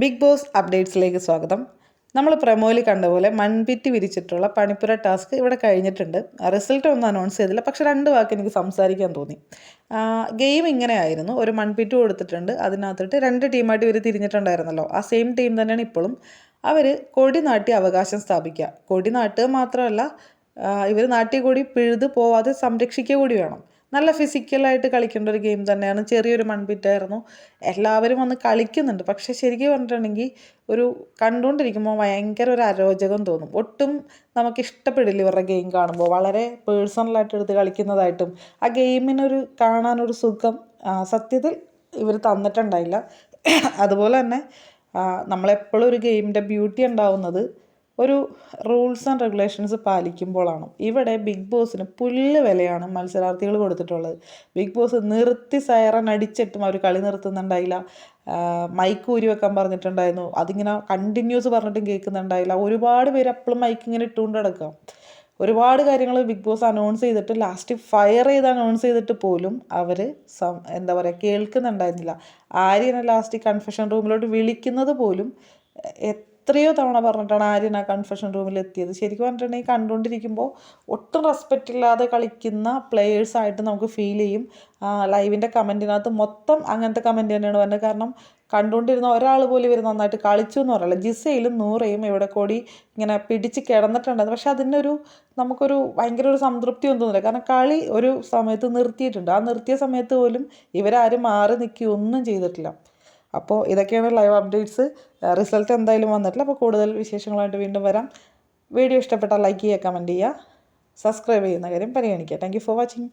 Big boss അപ്ഡേറ്റ്സിലേക്ക് സ്വാഗതം. നമ്മൾ പ്രമോയിൽ കണ്ട പോലെ മൺഭിത്തി വിരിച്ചിട്ടുള്ള പണിപ്പുര ടാസ്ക് ഇവിടെ കഴിഞ്ഞിട്ടുണ്ട്. റിസൾട്ട് ഒന്നും അനൗൺസ് ചെയ്തില്ല. പക്ഷെ രണ്ട് വാക്ക് എനിക്ക് സംസാരിക്കാൻ തോന്നി. ഗെയിം ഇങ്ങനെയായിരുന്നു. ഒരു മൺപിറ്റ് കൊടുത്തിട്ടുണ്ട്. അതിനകത്തിട്ട് രണ്ട് ടീമായിട്ട് ഇവർ തിരിഞ്ഞിട്ടുണ്ടായിരുന്നല്ലോ. ആ സെയിം ടീം തന്നെയാണ് ഇപ്പോഴും. അവർ കൊടി നാട്ടി അവകാശം സ്ഥാപിക്കുക. കൊടി നാട്ടുക മാത്രമല്ല ഇവർ നാട്ടിൽ കൂടി പിഴുതു പോവാതെ സംരക്ഷിക്കുക കൂടി വേണം. നല്ല ഫിസിക്കലായിട്ട് കളിക്കേണ്ട ഒരു ഗെയിം തന്നെയാണ്. ചെറിയൊരു മൺപിറ്റായിരുന്നു. എല്ലാവരും വന്ന് കളിക്കുന്നുണ്ട്. പക്ഷേ ശരിക്കും പറഞ്ഞിട്ടുണ്ടെങ്കിൽ ഒരു കണ്ടുകൊണ്ടിരിക്കുമ്പോൾ ഭയങ്കര ഒരു അരോചകം തോന്നും. ഒട്ടും നമുക്ക് ഇഷ്ടപ്പെടില്ല ഇവരുടെ ഗെയിം കാണുമ്പോൾ. വളരെ പേഴ്സണലായിട്ട് എടുത്ത് കളിക്കുന്നതായിട്ടും ആ ഗെയിമിനൊരു കാണാനൊരു സുഖം സത്യത്തിൽ ഇവർ തന്നിട്ടുണ്ടായില്ല. അതുപോലെ തന്നെ നമ്മളെപ്പോഴും ഒരു ഗെയിമിന്റെ ബ്യൂട്ടി ഉണ്ടാവുന്നത് ഒരു റൂൾസ് ആൻഡ് റെഗുലേഷൻസ് പാലിക്കുമ്പോഴാണ്. ഇവിടെ ബിഗ് ബോസിന് പുല്ല് വിലയാണ് മത്സരാർത്ഥികൾ കൊടുത്തിട്ടുള്ളത്. ബിഗ് ബോസ് നിർത്തി സയറൻ അടിച്ചിട്ടും അവർ കളി നിർത്തുന്നുണ്ടായില്ല. മൈക്ക് ഊരി വെക്കാൻ പറഞ്ഞിട്ടുണ്ടായിരുന്നു. അതിങ്ങനെ കണ്ടിന്യൂസ് പറഞ്ഞിട്ടും കേൾക്കുന്നുണ്ടായില്ല. ഒരുപാട് പേര് അപ്പോഴും മൈക്ക് ഇങ്ങനെ ഇട്ടുകൊണ്ട് കിടക്കാം ഒരുപാട് കാര്യങ്ങൾ ബിഗ് ബോസ് അനൗൺസ് ചെയ്തിട്ട് ലാസ്റ്റ് ഫയർ ചെയ്ത് അനൗൺസ് ചെയ്തിട്ട് പോലും അവർ എന്താ പറയുക കേൾക്കുന്നുണ്ടായിരുന്നില്ല. ആര്യനെ ലാസ്റ്റ് കൺഫെഷൻ റൂമിലോട്ട് വിളിക്കുന്നത് പോലും എത്രയോ തവണ പറഞ്ഞിട്ടാണ് ആര്യൻ ആ കൺഫെഷൻ റൂമിൽ എത്തിയത്. ശരിക്കും പറഞ്ഞിട്ടുണ്ടെങ്കിൽ കണ്ടുകൊണ്ടിരിക്കുമ്പോൾ ഒട്ടും റെസ്പെക്റ്റ് ഇല്ലാതെ കളിക്കുന്ന പ്ലെയേഴ്സായിട്ട് നമുക്ക് ഫീൽ ചെയ്യും. ലൈവിന്റെ കമന്റിനകത്ത് മൊത്തം അങ്ങനത്തെ കമന്റ് തന്നെയാണ് പറഞ്ഞത് കാരണം കണ്ടുകൊണ്ടിരുന്ന ഒരാൾ പോലും ഇവർ നന്നായിട്ട് കളിച്ചു എന്ന് പറയില്ല. ജിസയിലും നൂറയും ഇവിടെ കൂടി ഇങ്ങനെ പിടിച്ച് കിടന്നിട്ടുണ്ടായിരുന്നു. പക്ഷെ അതിനൊരു നമുക്കൊരു ഭയങ്കര ഒരു സംതൃപ്തി ഒന്നും തോന്നില്ല. കാരണം കളി ഒരു സമയത്ത് നിർത്തിയിട്ടുണ്ട്. ആ നിർത്തിയ സമയത്ത് പോലും ഇവരാരും മാറി നിൽക്കുകയൊന്നും ചെയ്തിട്ടില്ല. അപ്പോൾ ഇതൊക്കെയാണ് ലൈവ് അപ്ഡേറ്റ്സ് റിസൾട്ട് എന്തായാലും വന്നിട്ടില്ല. അപ്പോൾ കൂടുതൽ വിശേഷങ്ങളായിട്ട് വീണ്ടും വരാം. വീഡിയോ ഇഷ്ടപ്പെട്ടാൽ ലൈക്ക് ചെയ്യുക കമന്റ് ചെയ്യുക. സബ്സ്ക്രൈബ് ചെയ്യുന്ന കാര്യം പരിഗണിക്കുക. Thank for watching